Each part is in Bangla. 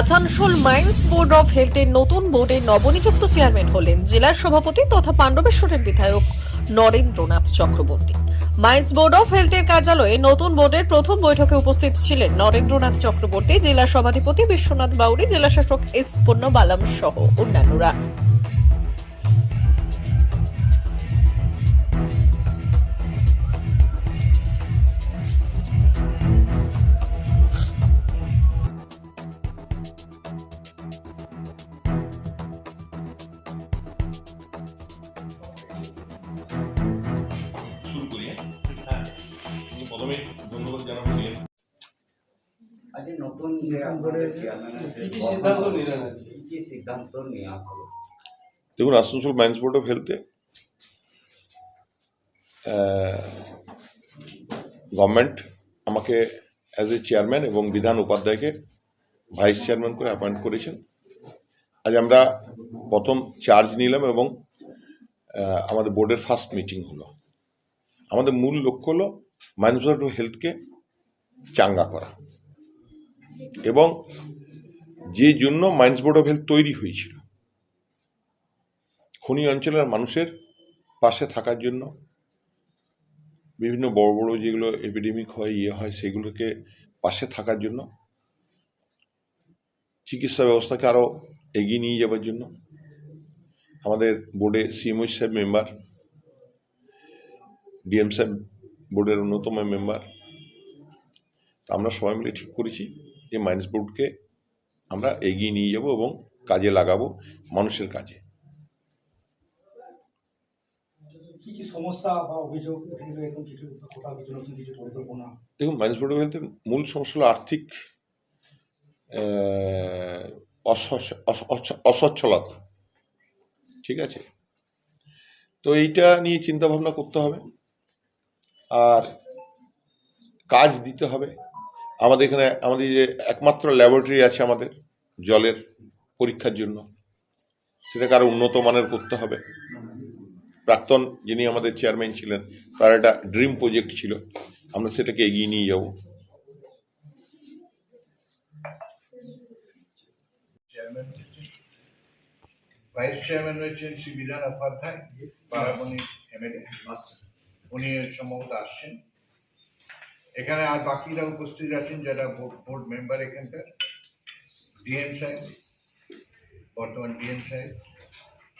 আসানসোল মাইন্স বোর্ড অফ হেলথের নতুন বোর্ডের নবনিযুক্ত চেয়ারম্যান হলেন জেলার সভাপতি তথা পাণ্ডবেশ্বরের বিধায়ক Narendranath Chakraborty. Mines board of হেলথের কার্যালয়ে নতুন বোর্ডের প্রথম বৈঠকে উপস্থিত ছিলেন নরেন্দ্রনাথ চক্রবর্তী, জেলা সভাধিপতি বিশ্বনাথ বাউরি জেলা শাসক এস পণ্যবালাম সহ অন্যান্যরা। প্রথমে ধন্যবাদ জানাব ডিএম আজ নতুন যে আমাদের কি কি সিদ্ধান্ত নিলেন আজকে? কি কি সিদ্ধান্ত নেওয়া হলো দেখুন আসানসোল মাইন্স বোর্ড অফ হেলথে গভর্নমেন্ট আমাকে অ্যাজ এ চেয়ারম্যান এবং বিধান উপাধ্যায়কে ভাইস চেয়ারম্যান করে অ্যাপয়েন্ট করেছেন। আজ আমরা প্রথম চার্জ নিলাম এবং আমাদের বোর্ডের ফার্স্ট মিটিং হলো। আমাদের মূল লক্ষ্য হলো অফ হেলথকে চাঙ্গা করা। এবং যে জন্য মাইন্স বোর্ড অফ হেলথ তৈরি হয়েছিল, খনি অঞ্চলের মানুষের পাশে থাকার জন্য, বিভিন্ন বড় বড় যেগুলো এপিডেমিক হয় ইয়ে হয়, সেগুলোকে পাশে থাকার জন্য, চিকিৎসা ব্যবস্থাকে আরও এগিয়ে নিয়ে যাবার জন্য, আমাদের বোর্ডে সিএমও সাহেব মেম্বার ডিএম সাহেব বোর্ডের অন্যতম মেম্বার। তা আমরা সবাই মিলে ঠিক করেছি যে মাইন্স বোর্ডকে আমরা এগিয়ে নিয়ে যাব এবং কাজে লাগাবো মানুষের কাজে। দেখুন মাইন্স বোর্ড অফ হেলথের মূল সমস্যা হলো আর্থিক অসচ্ছলতা। ঠিক আছে? তো এইটা নিয়ে চিন্তা ভাবনা করতে হবে। আর কাজ দিতে হবে। আমাদের এখানে, আমাদের যে একমাত্র ল্যাবরেটরি আছে আমাদের জলের পরীক্ষার জন্য। সেটাকে আরও উন্নত মানের করতে হবে। প্রাক্তন যিনি আমাদের চেয়ারম্যান ছিলেন, তার একটা ড্রিম প্রজেক্ট ছিল। আমরা সেটাকে এগিয়ে নিয়ে যাব। ভাইস চেয়ারম্যান হচ্ছেন শ্রী বিধান উপাধ্যায় এমএলএ উনি সম্ভবত আসছেন। এখানে আর বাকিরা উপস্থিত আছেন যারা বোর্ড মেম্বার এখানকার। ডিএম সাহেব, বর্তমান ডিএম সাহেব,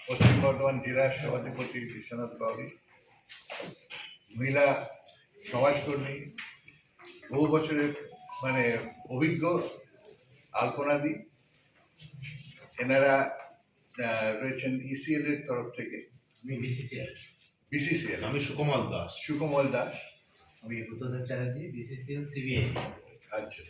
পশ্চিম বর্ধমান জেলা সভাধিপতি বিশ্বনাথ বাবু মহিলা সমাজকর্মী, বহু বছরের মানে অভিজ্ঞ আলপনাদি এনারা রয়েছেন ইসিএল এর তরফ থেকে। বিসিসিআই বিসিসিএল আমি সুকমল দাস। সুকমল দাস। আমি ভূতদেব চ্যাটার্জি বিসিসিএল সিবিআই আচ্ছা।